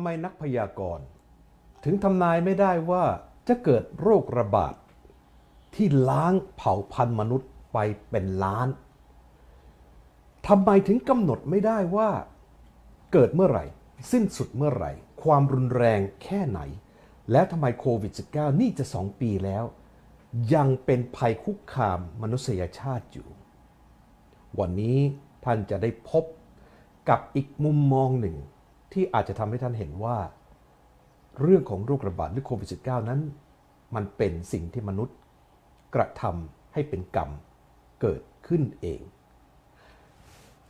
ำไมนักพยากรณ์ ถึงทำนายไม่ได้ว่าจะเกิดโรคระบาด ที่ล้างเผ่าพันธุ์มนุษย์ไปเป็นล้านทำไมถึงกำหนดไม่ได้ว่า เกิดเมื่อไหร่ สิ้นสุดเมื่อไหร่ ความรุนแรงแค่ไหน แล้วทำไมโควิด -19 นี่จะ2ปีแล้ว ยังเป็นภัยคุกคามมนุษยชาติอยู่ วันนี้ท่านจะได้พบกับอีกมุมมองหนึ่ง ที่อาจจะทำให้ท่านเห็นว่า เรื่องของโรคระบาดหรือโควิด -19 นั้น มันเป็นสิ่งที่มนุษย์กระทำให้เป็นกรรมเกิดขึ้นเอง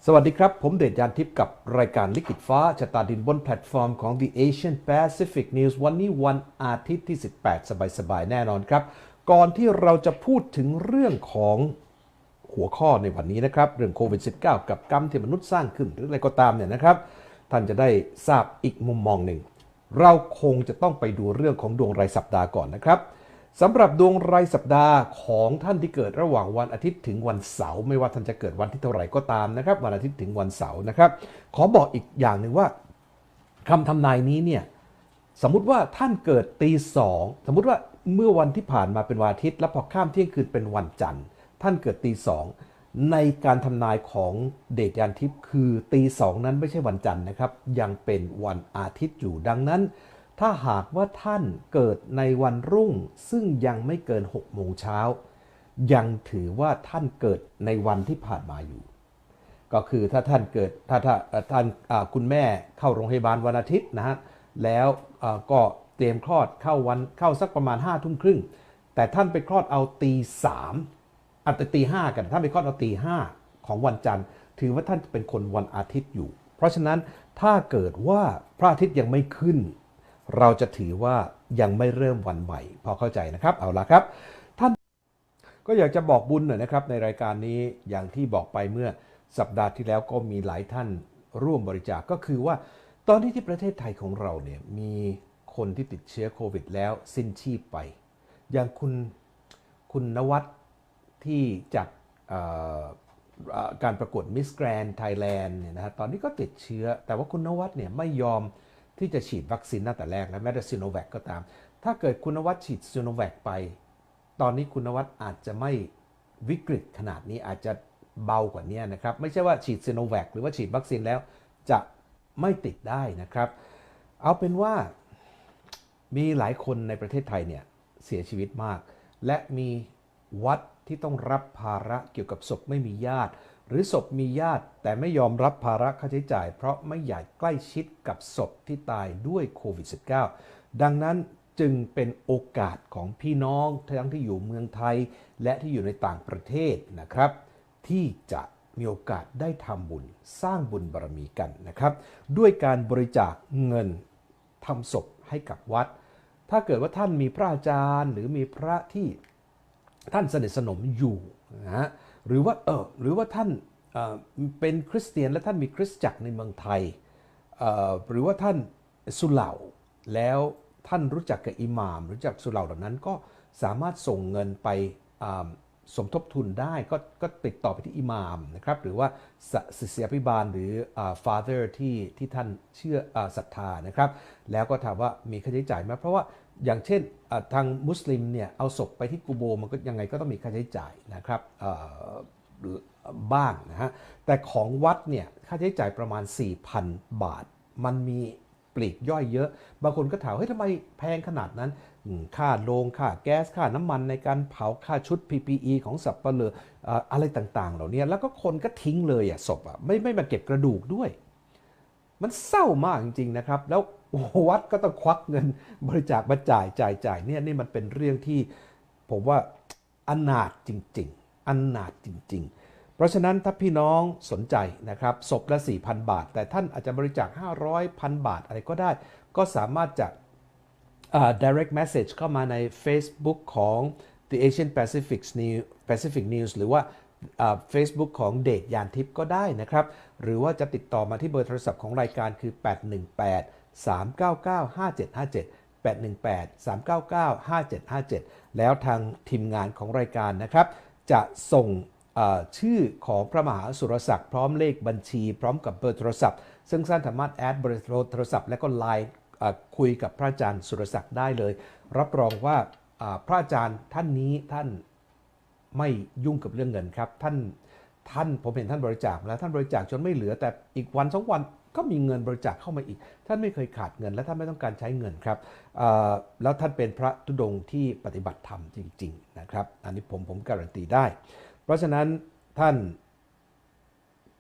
สวัสดีครับ ผมเดชยานทิพย์กับรายการลิขิตฟ้าชะตาดินบนแพลตฟอร์มของ The Asian Pacific News วันนี้วันอาทิตย์ที่ 18 สบายๆ แน่นอนครับ ก่อนที่เราจะพูดถึงเรื่องของหัวข้อในวันนี้นะครับ เรื่องโควิด -19 กับกรรมที่มนุษย์สร้างขึ้นหรืออะไรก็ตามเนี่ยนะครับ ท่านจะได้ทราบอีกมุมมองหนึ่ง เราคงจะต้องไปดูเรื่องของดวงรายสัปดาห์ก่อนนะครับสำหรับดวงรายสัปดาห์ของท่านที่เกิดระหว่างวันอาทิตย์ถึงวันเสาร์ไม่ว่าท่านจะเกิดวันที่เท่าไหร่ก็ตามนะครับ วันอาทิตย์ถึงวันเสาร์นะครับ ขอบอกอีกอย่างหนึ่งว่าคำทำนายนี้เนี่ยสมมุติว่าท่านเกิดตีสองสมมุติว่าเมื่อวันที่ผ่านมาเป็นวันอาทิตย์ แล้วพอข้ามเที่ยงคืนเป็นวันจันทร์ ท่านเกิดตีสอง ในการทำนายของเดชยานทิพย์คือตีสองนั้นไม่ใช่วันจันทร์นะครับ ยังเป็นวันอาทิตย์อยู่ดังนั้น ถ้าหากว่าท่านเกิดในวันรุ่ง ซึ่งยังไม่เกิน6โมงเช้ายังถือว่าท่านเกิดในวันที่ผ่านมาอยู่ ก็คือถ้าท่านเกิดถ้าถ้าท่านคุณแม่เข้าโรงพยาบาลวันอาทิตย์นะฮะแล้วก็เตรียมคลอดเข้าวันเข้าสักประมาณ5้าทุ่มครึ่งแต่ท่านไปคลอดเอาตีสาม อัตตีห้ากันท่านไปคลอดเอาตีห้าของวันจันทร์ ถือว่าท่านเป็นคนวันอาทิตย์อยู่ เพราะฉะนั้นถ้าเกิดว่าพระอาทิตย์ยังไม่ขึ้น เราจะถือว่ายังไม่เริ่มวันใหม่ พอเข้าใจนะครับ เอาละครับ ท่านก็อยากจะบอกบุญหน่อยนะครับ ในรายการนี้อย่างที่บอกไปเมื่อสัปดาห์ที่แล้วก็มีหลายท่านร่วมบริจาคก็คือว่า ตอนนี้ที่ประเทศไทยของเราเนี่ยมีคนที่ติดเชื้อโควิดแล้วสิ้นชีพไป อย่างคุณคุณนวัด ที่จัดการประกวดมิสแกรนไทยแลนด์เนี่ยนะฮะตอนนี้ก็ติดเชื้อ แต่ว่าคุณนวัดเนี่ยไม่ยอมที่จะฉีดวัคซีนตั้งแต่แรกแล้วแม้แต่ซีโนแวคก็ตาม ถ้าเกิดคุณนวัดฉีดซีโนแวคไป ตอนนี้คุณนวัดอาจจะไม่วิกฤตขนาดนี้อาจจะเบากว่านี้นะครับ ไม่ใช่ว่าฉีดซีโนแวคหรือว่าฉีดวัคซีนแล้วจะไม่ติดได้นะครับ เอาเป็นว่ามีหลายคนในประเทศไทยเนี่ยเสียชีวิตมาก และมีวัด ที่ต้องรับภาระเกี่ยวกับศพไม่มีญาติ หรือศพมีญาติ แต่ไม่ยอมรับภาระค่าใช้จ่าย เพราะไม่อยากใกล้ชิดกับศพที่ตายด้วยโควิด -19 ดังนั้นจึงเป็นโอกาสของพี่น้องทั้งที่อยู่เมืองไทย และที่อยู่ในต่างประเทศนะครับ ที่จะมีโอกาสได้ทำบุญสร้างบุญบารมีกันนะครับ ด้วยการบริจาคเงินทำศพให้กับวัด ถ้าเกิดว่าท่านมีพระอาจารย์ หรือมีพระที่ ท่านสนิทสนมอยู่นะฮะหรือว่าเออหรือว่าท่านเเป็นคริสเตียนและท่านมีคริสตจักรในเมืองไทย หรือว่าท่านสุเหร่าแล้วท่านรู้จักกับอิหม่าม รู้จักสุเหร่าเหล่านั้นก็สามารถส่งเงินไปสมทบทุนได้ก็ก็ติดต่อไปที่อิหม่ามนะครับหรือว่าสศิษยาภิบาลหรืออ่า father ที่ที่ท่านเชื่อศรัทธานะครับ แล้วก็ถามว่ามีค่าใช้จ่ายไหมเพราะว่า อย่างเช่นทางมุสลิมเนี่ยเอาศพไปที่กูโบมันก็ยังไงก็ต้องมีค่าใช้จ่ายนะครับบ้างนะฮะแต่ของวัดเนี่ยค่าใช้จ่ายประมาณ 4,000 บาท มันมีปลีกย่อยเยอะ บางคนก็ถามเฮ้ยทำไมแพงขนาดนั้นค่าโรงค่าแก๊สค่าน้ำมันในการเผาค่าชุด PPE ของสับปะเลอเอ่ออะไรต่างๆ เหล่านี้แล้วก็คนก็ทิ้งเลยอะศพอะไม่ไม่มาเก็บกระดูกด้วย มันเศร้ามากจริงๆนะครับแล้ว วัดก็ต้องควักเงินบริจาคมาจ่ายจ่ายจ่ายเนี่ยนี่มันเป็นเรื่องที่ผมว่าอนาถจริงๆอนาถจริง ๆ เพราะฉะนั้นถ้าพี่น้องสนใจนะครับศพละ 4,000 บาท แต่ท่านอาจจะบริจาค 500พันบาทอะไรก็ได้ ก็สามารถจะ direct message เข้ามาใน Facebook ของ The Asian Pacific News Pacific News หรือว่าอ่า Facebook ของเดชยานทิพย์ก็ได้นะครับ หรือว่าจะติดต่อมาที่เบอร์โทรศัพท์ของรายการคือ 818 399 5757 818 399 5757 แล้วทางทีมงานของรายการนะครับ จะส่งชื่อของพระมหาสุรศักดิ์พร้อมเลขบัญชี พร้อมกับเบอร์โทรศัพท์ ซึ่งท่านสามารถแอดเบอร์โทรศัพท์ และก็ไลน์คุยกับพระอาจารย์สุรศักดิ์ได้เลย รับรองว่าพระอาจารย์ท่านนี้ท่านไม่ยุ่งกับเรื่องเงินครับ ท่านท่านผมเห็นท่านบริจาคแล้วท่านบริจาคจนไม่เหลือแต่อีกวันสองวัน ก็มีเงินบริจาคเข้ามาอีก ท่านไม่เคยขาดเงิน และท่านไม่ต้องการใช้เงินครับแล้วท่านเป็นพระธุดงที่ปฏิบัติธรรมจริง ๆ นะครับ อันนี้ผมผมการันตีได้ เพราะฉะนั้นท่าน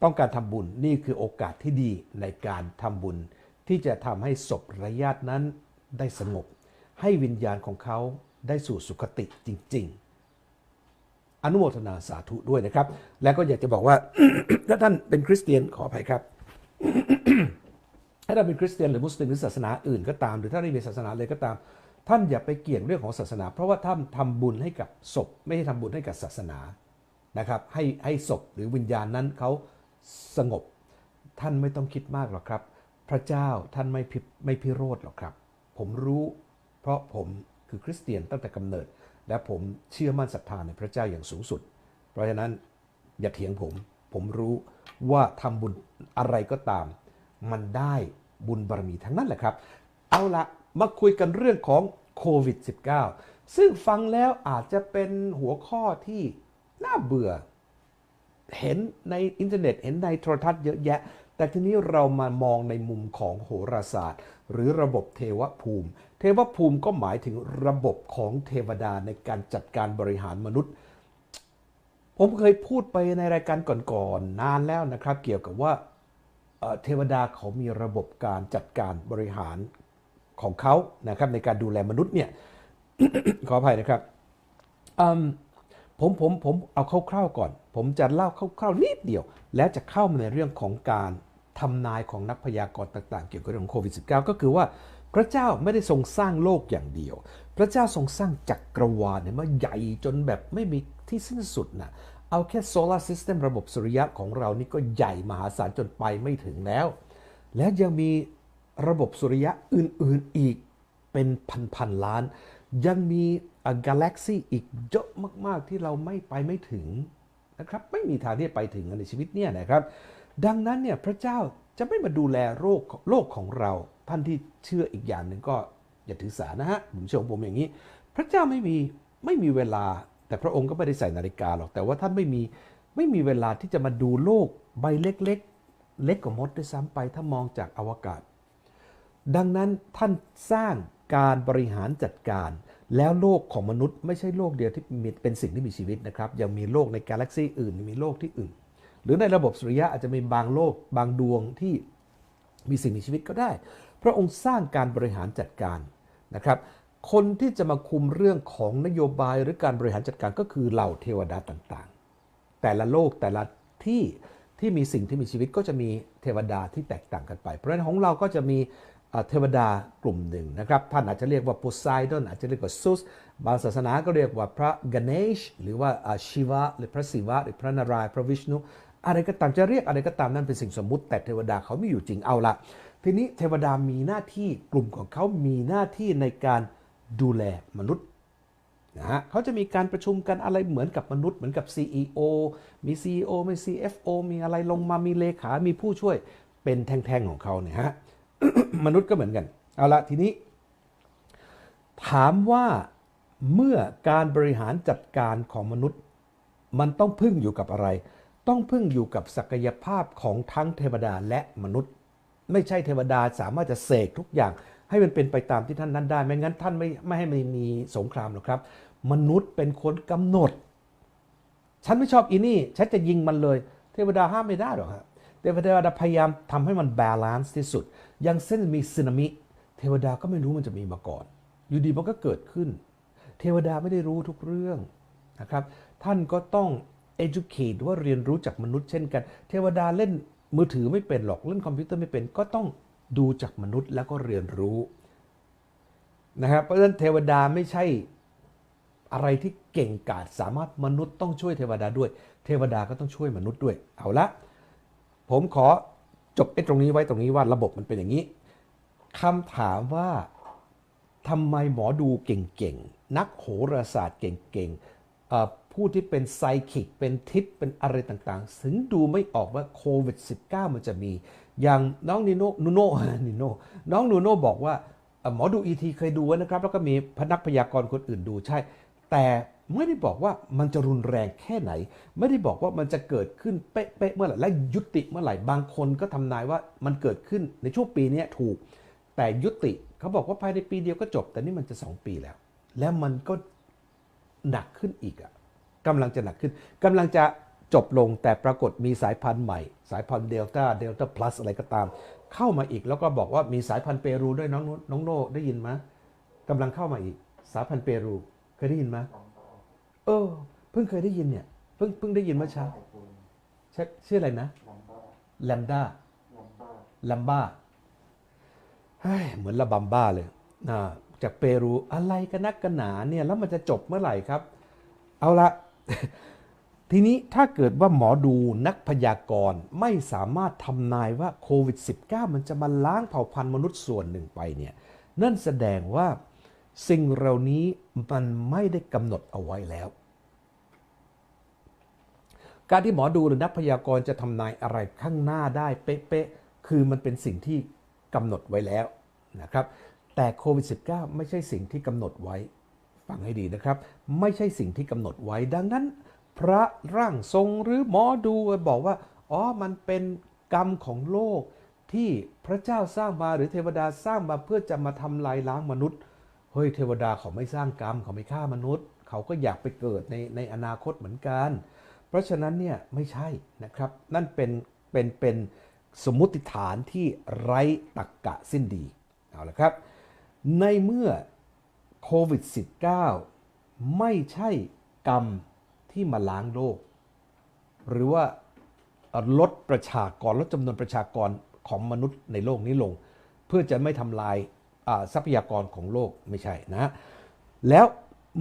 ต้องการทำบุญนี่คือโอกาสที่ดีในการทำบุญ ที่จะทำให้ศพระญาตินั้นได้สงบ ให้วิญญาณของเขาได้สู่สุคติจริง ๆ อนุโมทนาสาธุด้วยนะครับ และก็อยากจะบอกว่าถ้าท่านเป็นคริสเตียนขออภัยครับ ถ้าท่าเป็นคริสเตียนหรือมุสลิมหรือศาสนาอื่นก็ตาม หรือถ้าไม่มีศาสนาเลยก็ตาม ท่านอย่าไปเกี่ยงเรื่องของศาสนา เพราะว่าท่านทำบุญให้กับศพ ไม่ได้ทำบุญให้กับศาสนานะครับให้ให้ศพหรือวิญญาณนั้นเขาสงบ ท่านไม่ต้องคิดมากหรอกครับ พระเจ้าท่านไม่พิไม่พิโรธหรอกครับ ผมรู้ เพราะผมคือคริสเตียนตั้งแต่กำเนิด และผมเชื่อมั่นศรัทธาในพระเจ้าอย่างสูงสุด เพราะฉะนั้นอย่าเถียงผม ผมรู้ว่าทำบุญอะไรก็ตาม มันได้ บุญบารมีทั้งนั้นแหละครับ เอาละมาคุยกันเรื่องของโควิด -19 ซึ่งฟังแล้วอาจจะเป็นหัวข้อที่น่าเบื่อ เห็นในอินเทอร์เน็ตเห็นในโทรทัศน์เยอะแยะ แต่ทีนี้เรามามองในมุมของโหราศาสตร์ หรือระบบเทวภูมิ เทวภูมิก็หมายถึงระบบของเทวดาในการจัดการบริหารมนุษย์ ผมเคยพูดไปในรายการก่อนๆนานแล้วนะครับ เกี่ยวกับว่า เทวดาเขามีระบบการจัดการบริหารของเขานะครับในการดูแลมนุษย์เนี่ย ขออภัยนะครับผมผมผมเอาคร่าวๆก่อน ผมจะเล่าคร่าวๆนิดเดียว แล้วจะเข้ามาในเรื่องของการทำนายของนักพยากรณ์ต่างๆ เกี่ยวกับเรื่องของโควิด -19 ก็คือว่าพระเจ้าไม่ได้ทรงสร้างโลกอย่างเดียว พระเจ้าทรงสร้างจักรวาลเนี่ยมาใหญ่จนแบบไม่มีที่สิ้นสุดนะ เอาแค่โซลาร์ซิสเต็มระบบสุริยะของเรานี่ก็ใหญ่มหาศาลจนไปไม่ถึงแล้ว และยังมีระบบสุริยะอื่นๆอีกเป็นพันๆล้าน ยังมีกาแล็กซี่อีกเยอะมากๆที่เราไม่ไปไม่ถึงนะครับไม่มีทางที่จะไปถึงในชีวิตเนี่ยนะครับ ดังนั้นเนี่ยพระเจ้าจะไม่มาดูแลโรคโลกของเรา ท่านที่เชื่ออีกอย่างหนึ่งก็อย่าถือสานะฮะผมเชื่อผมอย่างนี้ พระเจ้าไม่มีไม่มีเวลา แต่พระองค์ก็ไม่ได้ใส่นาฬิกาหรอก แต่ว่าท่านไม่มีไม่มีเวลาที่จะมาดูโลกใบเล็กๆเล็กกว่ามดด้วยซ้ำไปถ้ามองจากอวกาศ ดังนั้นท่านสร้างการบริหารจัดการ แล้วโลกของมนุษย์ไม่ใช่โลกเดียวที่มีเป็นสิ่งที่มีชีวิตนะครับ ยังมีโลกในกาแล็กซีอื่นมีโลกที่อื่น หรือในระบบสุริยะอาจจะมีบางโลกบางดวงที่มีสิ่งมีชีวิตก็ได้ พระองค์สร้างการบริหารจัดการนะครับ คนที่จะมาคุมเรื่องของนโยบายหรือการบริหารจัดการก็คือเหล่าเทวดาต่างๆ แต่ละโลกแต่ละที่ที่มีสิ่งที่มีชีวิตก็จะมีเทวดาที่แตกต่างกันไป เพราะฉะนั้นของเราก็จะมีเทวดากลุ่มหนึ่งนะครับ ท่านอาจจะเรียกว่าโพไซดอนอาจจะเรียกว่าซุส บางศาสนาก็เรียกว่าพระกเนช หรือว่าอ่าชิวะหรือพระศิวะ หรือพระนารายณ์พระวิษณุอะไรก็ตามจะเรียกอะไรก็ตามนั่นเป็นสิ่งสมมุติ แต่เทวดาเขาไม่อยู่จริงเอาละทีนี้เทวดามีหน้าที่กลุ่มของเขามีหน้าที่ในการ ดูแลมนุษย์นะฮะเขาจะมีการประชุมกันอะไรเหมือนกับมนุษย์เหมือนกับ CEO มี CEO มี CFO มีอะไรลงมามีเลขา มีผู้ช่วยเป็นแท่งๆของเขาเนี่ยฮะมนุษย์ก็เหมือนกัน เอาละทีนี้ ถามว่าเมื่อการบริหารจัดการของมนุษย์ มันต้องพึ่งอยู่กับอะไร ต้องพึ่งอยู่กับศักยภาพของทั้งเทวดาและมนุษย์ ไม่ใช่เทวดาสามารถจะเสกทุกอย่าง ให้มันเป็นไปตามที่ท่านนั้นได้ ไม่งั้นท่านไม่ไม่ให้มันมีสงครามหรอกครับ มนุษย์เป็นคนกำหนด ฉันไม่ชอบอีนี่ฉันจะยิงมันเลย เทวดาห้ามไม่ได้หรอกครับเทวดาพยายามทำให้มันบาลานซ์ที่สุด อย่างเส้นมีสึนามิ เทวดาก็ไม่รู้มันจะมีมาก่อน อยู่ดีมันก็เกิดขึ้น เทวดาไม่ได้รู้ทุกเรื่องนะครับ ท่านก็ต้อง educate ว่าเรียนรู้จากมนุษย์เช่นกัน เทวดาเล่นมือถือไม่เป็นหรอก เล่นคอมพิวเตอร์ไม่เป็นก็ต้อง ดูจากมนุษย์แล้วก็เรียนรู้นะครับเพราะฉะนั้นเทวดาไม่ใช่อะไรที่เก่งกาจสามารถมนุษย์ต้องช่วยเทวดาด้วย เทวดาก็ต้องช่วยมนุษย์ด้วย เอาละผมขอจบไอ้ตรงนี้ไว้ตรงนี้ว่าระบบมันเป็นอย่างนี้คำถามว่าทำไมหมอดูเก่งๆ นักโหราศาสตร์เก่งๆ ผู้ที่เป็นไซคิก เป็นทิศเป็นอะไรต่างๆ ถึงดูไม่ออกว่าโควิด -19 มันจะมี อย่างน้องนิโนนูโนนิโนน้องนูโนบอกว่าหมอดูอีทีเคยดูนะครับ แล้วก็มีพนักพยากรณ์คนอื่นดูใช่ แต่ไม่ได้บอกว่ามันจะรุนแรงแค่ไหน ไม่ได้บอกว่ามันจะเกิดขึ้นเป๊ะๆเมื่อไหร่และยุติเมื่อไหร่บางคนก็ทำนายว่ามันเกิดขึ้นในช่วงปีนี้ถูก แต่ยุติเขาบอกว่าภายในปีเดียวก็จบ แต่นี่มันจะ 2 ปีแล้ว แล้วมันก็หนักขึ้นอีกอะกำลังจะหนักขึ้นกำลังจะ จบลงแต่ปรากฏมีสายพันธุ์ใหม่ สายพันธุ์เดลต้าเดลต้าพลัสอะไรก็ตาม เข้ามาอีกแล้วก็บอกว่ามีสายพันธุ์เปรูด้วยน้องน้องโน่ได้ยินไหมกำลังเข้ามาอีก สายพันธุ์เปรูเคยได้ยินไหมเออเพิ่งเคยได้ยินเนี่ยเพิ่งเพิ่งได้ยินเมื่อเช้าช่ชื่ออะไรนะแลมด้าแลมบ้าเฮ้ยเหมือนระบำบ้าเลยนะจากเปรูอะไรกันนักกันหนาเนี่ยแล้วมันจะจบเมื่อไหร่ครับ เอาละ ทีนี้ถ้าเกิดว่าหมอดูนักพยากรณ์ไม่สามารถทำนายว่าโควิด -19 มันจะมาล้างเผ่าพันธุ์มนุษย์ส่วนหนึ่งไปเนี่ยนั่นแสดงว่าสิ่งเหล่านี้มันไม่ได้กำหนดเอาไว้แล้ว การที่หมอดูหรือนักพยากรณ์จะทำนายอะไรข้างหน้าได้เป๊ะๆคือมันเป็นสิ่งที่กำหนดไว้แล้วนะครับ แต่โควิด -19 ไม่ใช่สิ่งที่กำหนดไว้ ฟังให้ดีนะครับ ไม่ใช่สิ่งที่กำหนดไว้ดังนั้น พระร่างทรงหรือหมอดูบอกว่า อ๋อ มันเป็นกรรมของโลกที่พระเจ้าสร้างมาหรือเทวดาสร้างมาเพื่อจะมาทำลายล้างมนุษย์ เฮ้ยเทวดาเขาไม่สร้างกรรมเขาไม่ฆ่ามนุษย์ เขาก็อยากไปเกิดในในอนาคตเหมือนกัน เพราะฉะนั้นเนี่ยไม่ใช่นะครับ นั่นเป็นเป็นเป็นสมมุติฐานที่ไร้ตรรกกะสิ้นดี เอาละครับ ในเมื่อโควิด -19 ไม่ใช่กรรม ที่มาล้างโลก หรือว่าลดประชากรลดจำนวนประชากรของมนุษย์ในโลกนี้ลง เพื่อจะไม่ทำลายทรัพยากรของโลกไม่ใช่นะแล้ว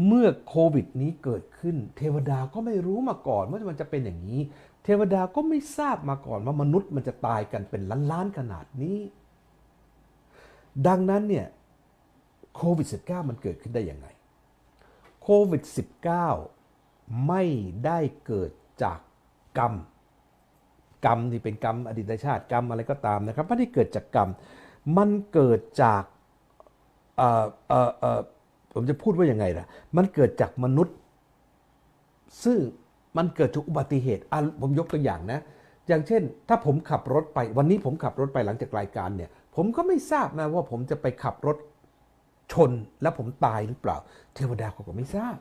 เมื่อโควิดนี้เกิดขึ้น เทวดาก็ไม่รู้มาก่อนว่ามันจะเป็นอย่างนี้ เทวดาก็ไม่ทราบมาก่อนว่ามนุษย์มันจะตายกันเป็นล้านๆขนาดนี้ ดังนั้นเนี่ยโควิด -19 มันเกิดขึ้นได้ยังไงโควิด -19 ไม่ได้เกิดจากกรรม กรรมที่เป็นกรรมอดีตชาติกรรมอะไรก็ตามนะครับ ไม่ได้เกิดจากกรรม มันเกิดจากผมจะพูดว่ายังไงล่ะ มันเกิดจากมนุษย์ ซึ่งมันเกิดจากอุบัติเหตุผมยกตัวอย่างนะ อย่างเช่น ถ้าผมขับรถไปวันนี้ผมขับรถไปหลังจากรายการเนี่ย ผมก็ไม่ทราบนะว่าผมจะไปขับรถชนแล้วผมตายหรือเปล่า เทวดาเขาก็ไม่ทราบ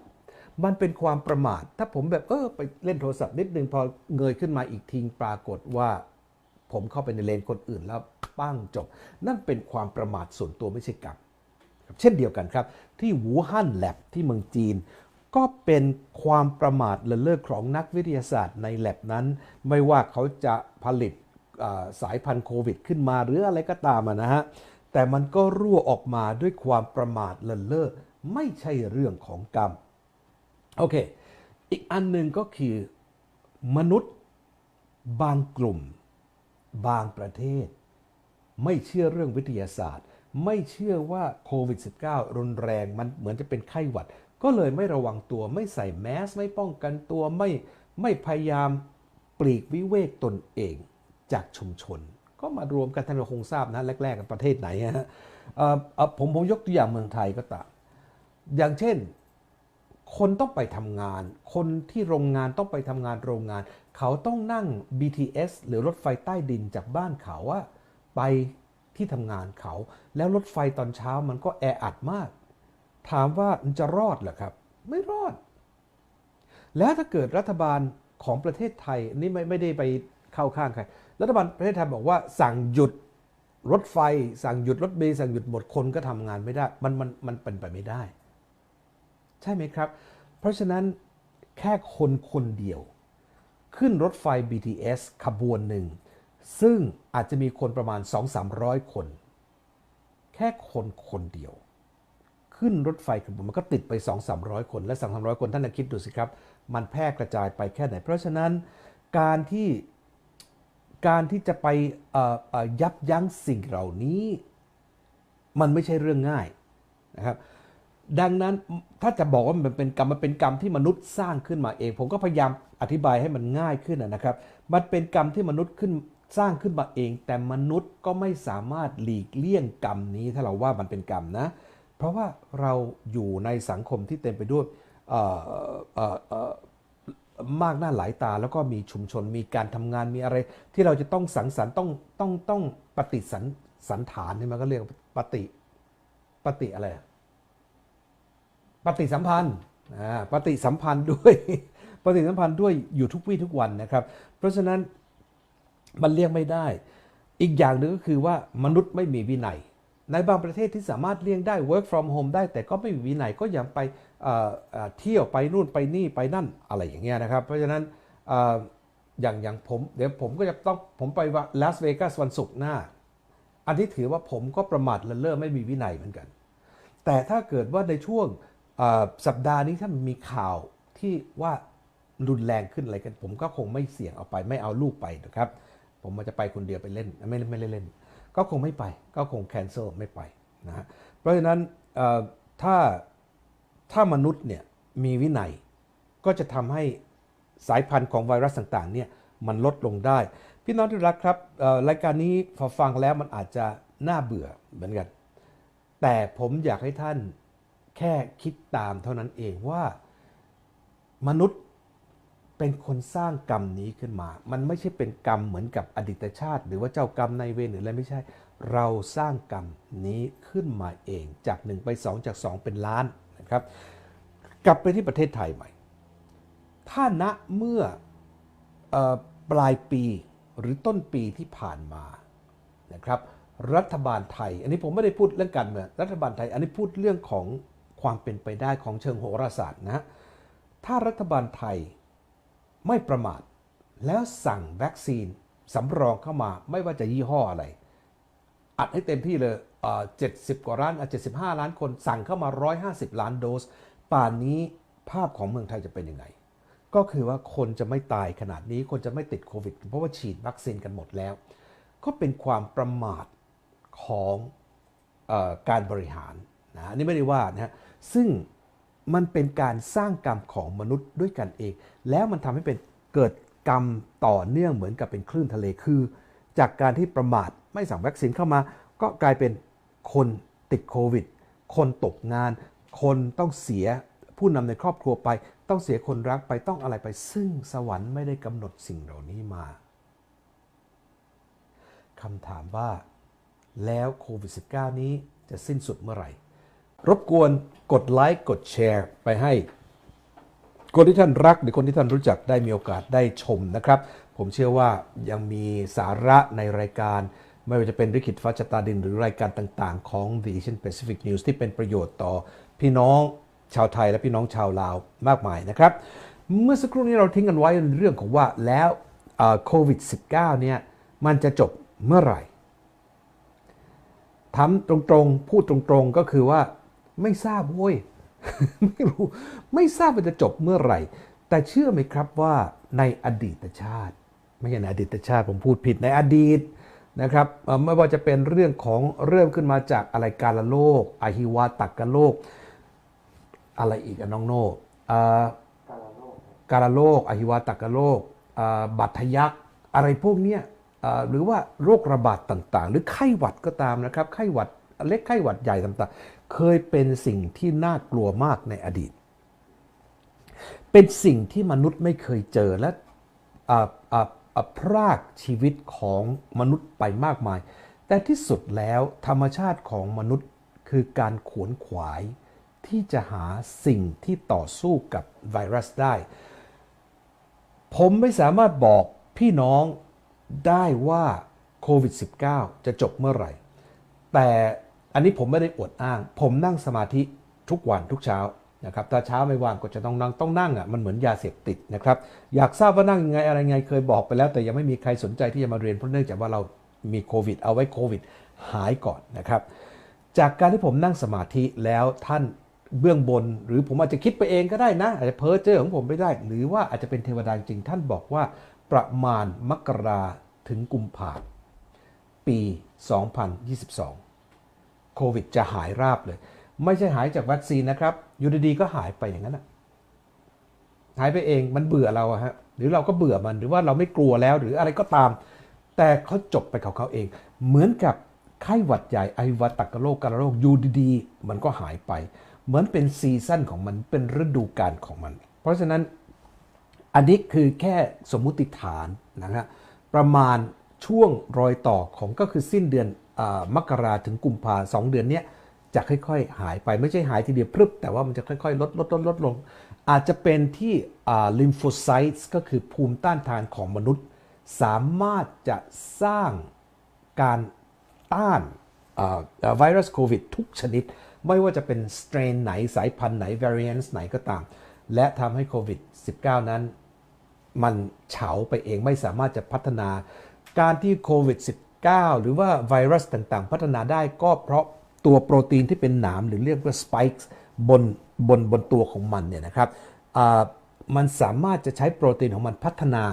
มันเป็นความประมาท ถ้าผมแบบเออไปเล่นโทรศัพท์นิดนึงพอเงยขึ้นมาอีกทีปรากฏว่า ผมเข้าไปในเลนคนอื่นแล้วปั้งจบ นั่นเป็นความประมาทส่วนตัวไม่ใช่กรรมเช่นเดียวกันครับ ที่วูฮั่นแลบที่เมืองจีน ก็เป็นความประมาทเลินเล่อของนักวิทยาศาสตร์ในแลบนั้น ไม่ว่าเขาจะผลิตสายพันธุ์โควิด ขึ้นมาหรืออะไรก็ตามนะฮะแต่มันก็รั่วออกมาด้วยความประมาทเลินเล่อไม่ใช่เรื่องของกรรม โอเค อีกอันหนึ่งก็คือมนุษย์บางกลุ่ม บางประเทศ ไม่เชื่อเรื่องวิทยาศาสตร์ ไม่เชื่อว่าโควิด -19 รุนแรงมันเหมือนจะเป็นไข้หวัด ก็เลยไม่ระวังตัวไม่ใส่แมส ไม่ป้องกันตัวไม่ไม่พยายามปลีกวิเวกตนเองจากชุมชน ก็มารวมกันท่านคงทราบนะแรกๆกันประเทศไหนฮะผมผมยกตัวอย่างเมืองไทยก็ตามอย่างเช่น คนต้องไปทำงาน คนที่โรงงานต้องไปทำงานโรงงาน เขาต้องนั่ง BTS หรือรถไฟใต้ดินจากบ้านเขาว่าไปที่ทำงานเขา แล้วรถไฟตอนเช้ามันก็แออัดมาก ถามว่ามันจะรอดเหรอครับ ไม่รอด แล้วถ้าเกิดรัฐบาลของประเทศไทยนี่ไม่ไม่ได้ไปเข้าข้างใครรัฐบาลประเทศไทยบอกว่าสั่งหยุดรถไฟ สั่งหยุดรถเมล์สั่งหยุดหมดคนก็ทำงานไม่ได้ มันมันมันเป็นไปไม่ได้ ใช่ไหมครับ เพราะฉะนั้นแค่คนคนเดียว ขึ้นรถไฟ BTS ขบวนหนึ่ง ซึ่งอาจจะมีคนประมาณ 2-300 คน แค่คนคนเดียว ขึ้นรถไฟขบวนมันก็ติดไป 2-300 คน และ 2-300 คนท่านลองคิดดูสิครับ มันแพร่กระจายไปแค่ไหน เพราะฉะนั้นการที่การที่จะไปยับยั้งสิ่งเหล่านี้ มันไม่ใช่เรื่องง่ายนะครับ ดังนั้นถ้าจะบอกว่ามันเป็นกรรมมันเป็นกรรมที่มนุษย์สร้างขึ้นมาเอง ผมก็พยายามอธิบายให้มันง่ายขึ้นนะครับ มันเป็นกรรมที่มนุษย์ขึ้นสร้างขึ้นมาเอง แต่มนุษย์ก็ไม่สามารถหลีกเลี่ยงกรรมนี้ถ้าเราว่ามันเป็นกรรมนะ เพราะว่าเราอยู่ในสังคมที่เต็มไปด้วยมากหน้าหลายตาแล้วก็มีชุมชนมีการทำงานมีอะไร ที่เราจะต้องสังสรรค์ต้องต้องต้องปฏิสันสันฐานนี่มันก็เรียกปฏิปฏิอะไรอะ ปฏิสัมพันธ์อ่าปฏิสัมพันธ์ด้วยปฏิสัมพันธ์ด้วยอยู่ทุกวี่ทุกวันนะครับ เพราะฉะนั้นมันเลี่ยงไม่ได้ อีกอย่างหนึ่งก็คือว่ามนุษย์ไม่มีวินัย ในบางประเทศที่สามารถเลี่ยงได้ work from home ได้ แต่ก็ไม่มีวินัยก็ยังไปเอ่อเที่ยวไปนู่นไปนี่ไปนั่นอะไรอย่างเงี้ยนะครับ เพราะฉะนั้นออย่างอย่างผมเดี๋ยวผมก็จะต้องผมไปลาสเวกัสวันศุกร์หน้า อันนี้ถือว่าผมก็ประมาทเลินเล่อไม่มีวินัยเหมือนกัน แต่ถ้าเกิดว่าในช่วง สัปดาห์นี้ถ้ามันมีข่าวที่ว่ารุนแรงขึ้นอะไรกัน ผมก็คงไม่เสี่ยงเอาไปไม่เอาลูกไปนะครับ ผมมันจะไปคนเดียวไปเล่นไม่ไม่ได้เล่น ก็คงไม่ไป ก็คงแคนเซิลไม่ไปนะฮะเพราะฉะนั้นถ้าถ้ามนุษย์เนี่ยมีวินัยก็จะทำให้สายพันธุ์ของไวรัสต่างๆเนี่ยมันลดลงได้ พี่น้องที่รักครับรายการนี้พอฟังแล้วมันอาจจะน่าเบื่อเหมือนกัน แต่ผมอยากให้ท่าน แค่คิดตามเท่านั้นเองว่ามนุษย์เป็นคนสร้างกรรมนี้ขึ้นมา มันไม่ใช่เป็นกรรมเหมือนกับอดีตชาติ หรือว่าเจ้ากรรมในเวรหรืออะไรไม่ใช่ เราสร้างกรรมนี้ขึ้นมาเองจาก 1 ไป 2 จาก 2 เป็นล้านนะครับ กลับไปที่ประเทศไทยใหม่ ถ้าณเมื่ออปลายปีหรือต้นปีที่ผ่านมานะครับ รัฐบาลไทย อันนี้ผมไม่ได้พูดเรื่องการเมืองรัฐบาลไทย อันนี้พูดเรื่องของ ความเป็นไปได้ของเชิงโหราศาสตร์นะ ถ้ารัฐบาลไทยไม่ประมาท แล้วสั่งวัคซีนสำรองเข้ามาไม่ว่าจะยี่ห้ออะไร อัดให้เต็มที่เลยเอ่อ70กว่าล้านอะ75ล้านคนสั่งเข้ามา150ล้านโดส ป่านนี้ภาพของเมืองไทยจะเป็นยังไง ก็คือว่าคนจะไม่ตายขนาดนี้ คนจะไม่ติดโควิด เพราะว่าฉีดวัคซีนกันหมดแล้ว ก็เป็นความประมาทของอการบริหารนะนนี่ไม่ได้ว่านะฮะ ซึ่งมันเป็นการสร้างกรรมของมนุษย์ด้วยกันเอง แล้วมันทำให้เป็นเกิดกรรมต่อเนื่องเหมือนกับเป็นคลื่นทะเลคือ จากการที่ประมาทไม่สั่งวัคซีนเข้ามา ก็กลายเป็นคนติดโควิด คนตกงาน คนต้องเสียผู้นำในครอบครัวไป ต้องเสียคนรักไปต้องอะไรไป ซึ่งสวรรค์ไม่ได้กำหนดสิ่งเหล่านี้มาคำถามว่าแล้วโควิด -19 นี้จะสิ้นสุดเมื่อไหร่ รบกวนกดไลค์กดแชร์ไปให้ คนที่ท่านรักหรือคนที่ท่านรู้จักได้มีโอกาสได้ชมนะครับ ผมเชื่อว่ายังมีสาระในรายการ ไม่ว่าจะเป็นริคิดฟัชะตาดินหรือรายการต่างๆ ของ The Asian Pacific News ที่เป็นประโยชน์ต่อพี่น้องชาวไทยและพี่น้องชาวลาวมากมายนะครับ เมื่อสักครู่นี้เราทิ้งกันไว้ในเรื่องของว่าแล้วโควิด -19 เนี่ยมันจะจบเมื่อไหร่ถามตรงๆ พูดตรงๆ ก็คือว่า ไม่ทราบเว้ยไม่รู้ไม่ทราบว่าจะจบเมื่อไหร่ แต่เชื่อไหมครับว่าในอดีตชาติ ไม่ใช่ในอดีตชาติผมพูดผิดในอดีตนะครับไม่ว่าจะเป็นเรื่องของเริ่มขึ้นมาจากอะไรกาลโลกอหิวาตักกโลก อะไรอีกอะน้องโน่กาลโรคอหิวาตักโรคเอ่อบัตทะยักอะไรพวกเนี้ยหรือว่าโรคระบาดต่างๆ หรือไข้หวัดก็ตามนะครับไข้หวัดเล็กไข้หวัดใหญ่ต่างๆ เคยเป็นสิ่งที่น่ากลัวมากในอดีต เป็นสิ่งที่มนุษย์ไม่เคยเจอและอ่อเอ่อเอ่อพรากชีวิตของมนุษย์ไปมากมาย แต่ที่สุดแล้วธรรมชาติของมนุษย์คือการขวนขวาย ที่จะหาสิ่งที่ต่อสู้กับไวรัสได้ ผมไม่สามารถบอกพี่น้องได้ว่าโควิด -19 จะจบเมื่อไหร่ แต่ อันนี้ผมไม่ได้อวดอ้าง ผมนั่งสมาธิทุกวันทุกเช้านะครับถ้าเช้าไม่ว่างก็จะต้องนั่งต้องนั่งอะมันเหมือนยาเสพติดนะครับอยากทราบว่านั่งยังไงอะไรไงเคยบอกไปแล้ว แต่ยังไม่มีใครสนใจที่จะมาเรียนเพราะเนื่องจากว่าเรามีโควิด เอาไว้โควิด หายก่อนนะครับ จากการที่ผมนั่งสมาธิแล้วท่านเบื้องบน หรือผมอาจจะคิดไปเองก็ได้นะ อาจจะเพ้อเจ้อของผมไม่ได้ หรือว่าอาจจะเป็นเทวดาจริงท่านบอกว่าประมาณมกราถึงกุมภาพันธ์ปี 2022 โควิดจะหายราบเลย ไม่ใช่หายจากวัคซีนนะครับ อยู่ดีๆก็หายไปอย่างนั้นนะหายไปเองมันเบื่อเราอะฮะหรือเราก็เบื่อมันหรือว่าเราไม่กลัวแล้วหรืออะไรก็ตาม แต่เขาจบไปของเขาเอง เหมือนกับไข้หวัดใหญ่ไอวัดตักกะโรคกาฬโรคอยู่ดีๆมันก็หายไป เหมือนเป็นซีซั่นของมันเป็นฤดูกาลของมัน เพราะฉะนั้นอันนี้คือแค่สมมุติฐานนะฮะประมาณช่วงรอยต่อของก็คือสิ้นเดือน มกราถึงกุมภาสองเดือนเนี้ยจะค่อยๆ หายไปไม่ใช่หายทีเดียวพรึบแต่ว่ามันจะค่อยๆ ลดลดลดลดลง อาจจะเป็นที่ลิมโฟไซต์ก็คือภูมิต้านทานของมนุษย์ สามารถจะสร้างการต้านไวรัสโควิดทุกชนิด ไม่ว่าจะเป็นสเตรนไหนสายพันธุ์ไหน variant ไหนก็ตาม และทำให้โควิด -19 นั้น มันเฉาไปเองไม่สามารถจะพัฒนา การที่โควิด -19 หรือว่าไวรัสต่างๆ พัฒนาได้ก็เพราะตัวโปรตีนที่เป็นหนามหรือเรียกว่า spikes บนบนบนตัวของมันเนี่ยนะครับมันสามารถจะใช้โปรตีนของมันพัฒนา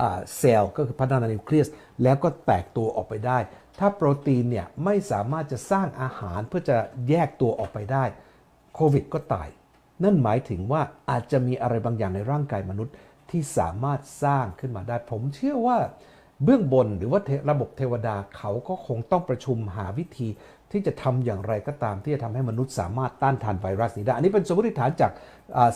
อ่าเซลล์ก็คือพัฒนานิวเคลียสแล้วก็แตกตัวออกไปได้ ถ้าโปรตีนเนี่ยไม่สามารถจะสร้างอาหารเพื่อจะแยกตัวออกไปได้โควิดก็ตาย นั่นหมายถึงว่าอาจจะมีอะไรบางอย่างในร่างกายมนุษย์ที่สามารถสร้างขึ้นมาได้ ผมเชื่อว่า เบื้องบนหรือว่าระบบเทวดาเขาก็คงต้องประชุมหาวิธีที่จะทำอย่างไรก็ตามที่จะทำให้มนุษย์สามารถต้านทานไวรัสนี้ได้ อันนี้เป็นสมมติฐานจาก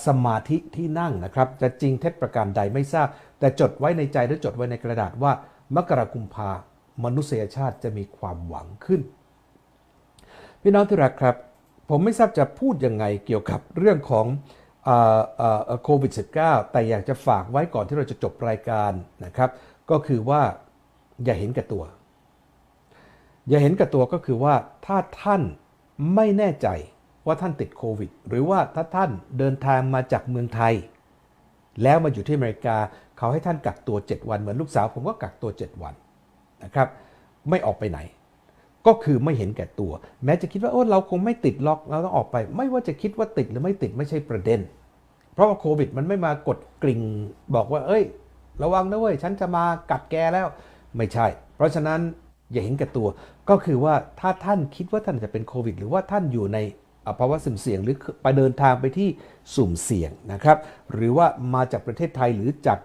สมาธิที่นั่งนะครับจะจริงเท็จประการใดไม่ทราบ แต่จดไว้ในใจหรือจดไว้ในกระดาษว่ามกรากุมภามนุษยชาติจะมีความหวังขึ้น พี่น้องที่รักครับ ผมไม่ทราบจะพูดยังไงเกี่ยวกับเรื่องของโควิด -19 แต่อยากจะฝากไว้ก่อนที่เราจะจบรายการนะครับ ก็คือว่าอย่าเห็นแก่ตัว อย่าเห็นแก่ตัวก็คือว่าถ้าท่านไม่แน่ใจว่าท่านติดโควิด หรือว่าถ้าท่านเดินทางมาจากเมืองไทย แล้วมาอยู่ที่อเมริกาเขาให้ท่านกักตัว 7 วันเหมือนลูกสาว ผมก็กักตัว 7 วันนะครับไม่ออกไปไหน ก็คือไม่เห็นแก่ตัว แม้จะคิดว่าโอ้เราคงไม่ติดล็อกเราต้องออกไป ไม่ว่าจะคิดว่าติดหรือไม่ติดไม่ใช่ประเด็น เพราะว่าโควิด มันไม่มากดกริ่งบอกว่า เอ้ย ระวังนะเว้ยฉันจะมากัดแกแล้วไม่ใช่ เพราะฉะนั้นอย่าเห็นแก่ตัว ก็คือว่าถ้าท่านคิดว่าท่านจะเป็นโควิด หรือว่าท่านอยู่ในภาวะสุ่มเสี่ยงหรือไปเดินทางไปที่สุ่มเสี่ยงนะครับ หรือว่ามาจากประเทศไทยหรือจาก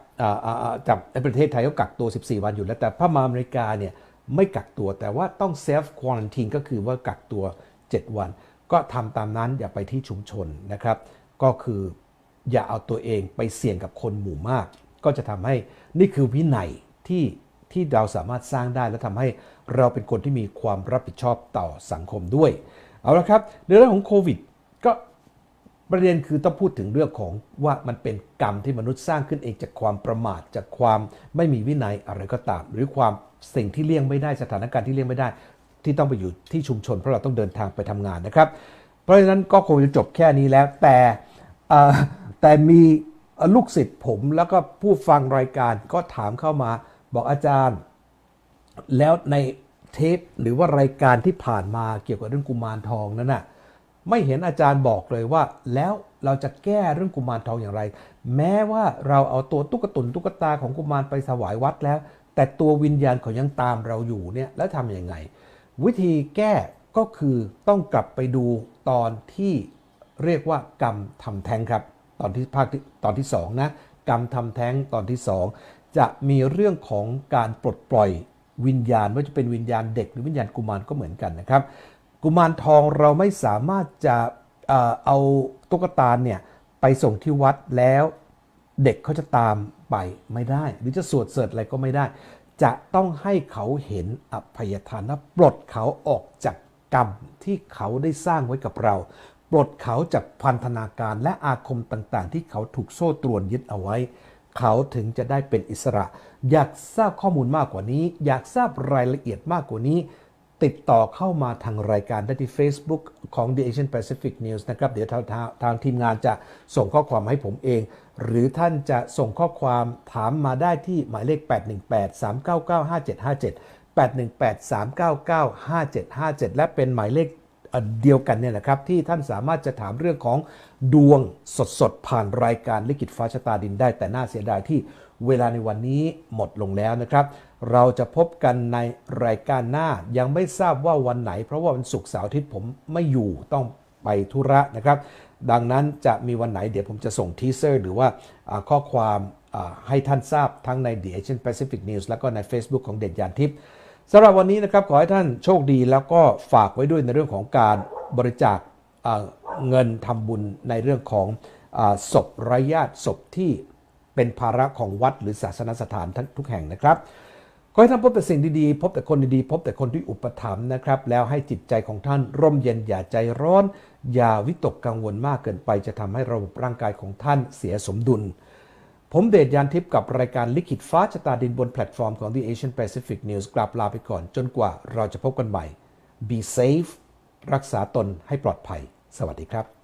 จากในประเทศไทยก็กักตัว 14 วันอยู่แล้วแต่พอมาอเมริกาเนี่ยไม่กักตัวแต่ว่าต้องเซฟควอนตินก็คือว่ากักตัว 7 วัน ก็ทำตามนั้นอย่าไปที่ชุมชนนะครับ ก็คืออย่าเอาตัวเองไปเสี่ยงกับคนหมู่มาก ก็จะทำให้นี่คือวินัยที่ที่เราสามารถสร้างได้และทำให้เราเป็นคนที่มีความรับผิดชอบต่อสังคมด้วย เอาละครับ ในเรื่องของโควิด ก็ประเด็นคือต้องพูดถึงเรื่องของว่ามันเป็นกรรมที่มนุษย์สร้างขึ้นเองจากความประมาทจากความไม่มีวินัยอะไรก็ตาม หรือความสิ่งที่เลี่ยงไม่ได้สถานการณ์ที่เลี่ยงไม่ได้ ที่ต้องไปอยู่ที่ชุมชน เพราะเราต้องเดินทางไปทำงานนะครับ เพราะฉะนั้นก็คงจะจบแค่นี้แล้วแต่แต่มี ลูกศิษย์ผมแล้วก็ผู้ฟังรายการก็ถามเข้ามาบอกอาจารย์ แล้วในเทปหรือว่ารายการที่ผ่านมาเกี่ยวกับเรื่องกุมารทองนั้นน่ะไม่เห็นอาจารย์บอกเลยว่า แล้วเราจะแก้เรื่องกุมารทองอย่างไร แม้ว่าเราเอาตัวตุ๊กตุนตุ๊กตาของกุมารไปถวายวัดแล้ว แต่ตัววิญญาณเขายังตามเราอยู่เนี่ยแล้วทำยังไง วิธีแก้ก็คือต้องกลับไปดูตอนที่เรียกว่ากรรมทำแท้งครับ อนที่ภาคตอนที่สองนะกรรมทำแท้งตอนที่สองจะมีเรื่องของการปลดปล่อยวิญญาณว่าจะเป็นวิญญาณเด็กหรือวิญญาณกุมารก็เหมือนกันนะครับ กุมารทองเราไม่สามารถจะเอาตุ๊กตาเนี่ยไปส่งที่วัดแล้วเด็กเขาจะตามไปไม่ได้ หรือจะสวดเสริฐอะไรก็ไม่ได้ จะต้องให้เขาเห็นอภัยทานและปลดเขาออกจากกรรมที่เขาได้สร้างไว้กับเรา ปลดเขาจากพันธนาการและอาคมต่างๆ ที่เขาถูกโซ่ตรวนยึดเอาไว้ เขาถึงจะได้เป็นอิสระ อยากทราบข้อมูลมากกว่านี้ อยากทราบรายละเอียดมากกว่านี้ ติดต่อเข้ามาทางรายการได้ที่ Facebook ของ The Asian Pacific News นะครับ เดี๋ยวทางทางทางทีมงานจะส่งข้อความให้ผมเอง หรือท่านจะส่งข้อความถามมาได้ที่หมายเลข 818-399-5757 818-399-5757 และเป็นหมายเลข เดียวกันเนี่ยนะครับ ที่ท่านสามารถจะถามเรื่องของดวงสดๆ ผ่านรายการลิขิตฟ้าชะตาดินได้ แต่น่าเสียดายที่เวลาในวันนี้หมดลงแล้วนะครับ เราจะพบกันในรายการหน้ายังไม่ทราบว่าวันไหน เพราะว่าวันศุกร์เสาร์อาทิตย์ผมไม่อยู่ต้องไปธุระนะครับ ดังนั้นจะมีวันไหนเดี๋ยวผมจะส่งทีเซอร์ หรือว่าข้อความให้ท่านทราบทั้งใน The Asian Pacific News แล้วก็ใน Facebook ของเด่นยานทิพย์ สำหรับวันนี้นะครับขอให้ท่านโชคดีแล้วก็ฝากไว้ด้วยในเรื่องของการบริจาคเงินทำบุญในเรื่องของศพไร้ญาติศพที่เป็นภาระของวัดหรือศาสนสถานทั้งทุกแห่งนะครับขอให้ท่านพบแต่สิ่งดีๆ พบแต่คนดีๆ พบแต่คนที่อุปถัมภ์นะครับ แล้วให้จิตใจของท่านร่มเย็นอย่าใจร้อน อย่าวิตกกังวลมากเกินไป จะทำให้ระบบร่างกายของท่านเสียสมดุล ผมเดชยานทิพย์กับรายการลิขิตฟ้าชะตาดินบนแพลตฟอร์มของ The Asian Pacific News กลับลาไปก่อน จนกว่าเราจะพบกันใหม่ Be safe รักษาตนให้ปลอดภัย สวัสดีครับ